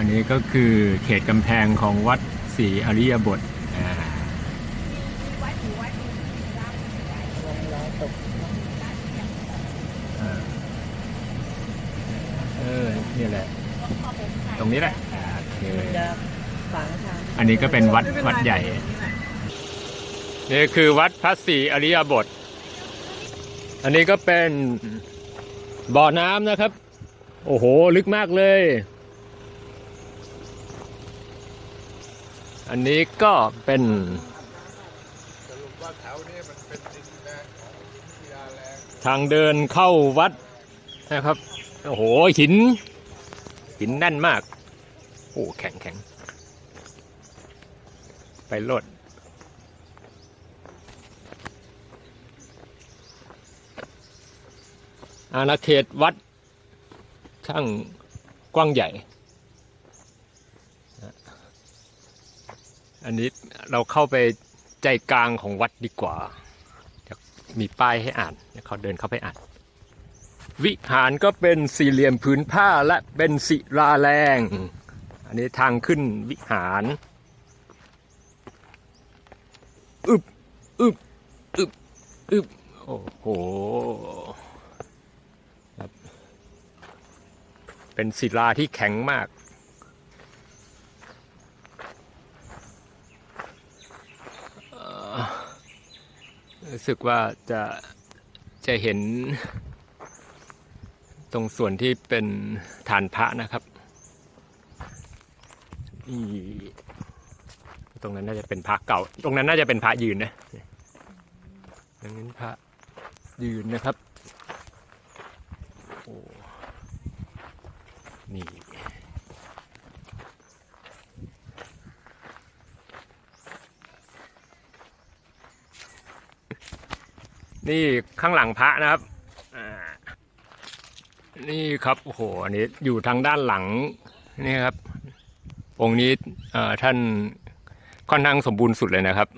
อันนี้ก็คือเขตกำแพงของวัดศรีอริยบทอ่าวัดอยู่วัดอยู่รับลงรอตกอ่าเออ นี่แหละ ตรงนี้แหละอ่าโอเคจะฝังทางอันนี้ก็เป็นวัดวัดใหญ่ นี่คือวัดพระศรีอริยบท อันนี้ก็เป็นบ่อน้ำนะครับ โอ้โห ลึกมากเลย อันนี้ก็เป็นทางทางเดินเข้าวัดนะครับ โอ้โหหิน หินแน่นมาก โอ้แข็งแข็งไปโลดอาณาเขตวัดช่างกว้างใหญ่ อันนี้เราเข้าไปใจกลางของวัดดีกว่า มีป้ายให้อ่านเดี๋ยวเขาเดินเข้าไปอ่าน วิหารก็เป็นสี่เหลี่ยมผืนผ้าและเป็นศิลาแรง อันนี้ทางขึ้นวิหารอึบอึบอึบอึบโอ้โหครับเป็นศิลาที่แข็งมาก รู้สึกว่าจะจะเห็น ตรงส่วนที่เป็นฐานพระนะครับนี่ตรงนั้นน่าจะเป็นพระเก่า ตรงนั้นน่าจะเป็นพระยืนนะดังนั้นพระยืนนะครับ โอ้ นี่ นี่ข้างหลังพระนะครับนี่ครับโอ้โหอันนี้อยู่ทางด้านหลังนี่ครับองค์นี้ท่านค่อนข้างสมบูรณ์สุดเลยนะครับ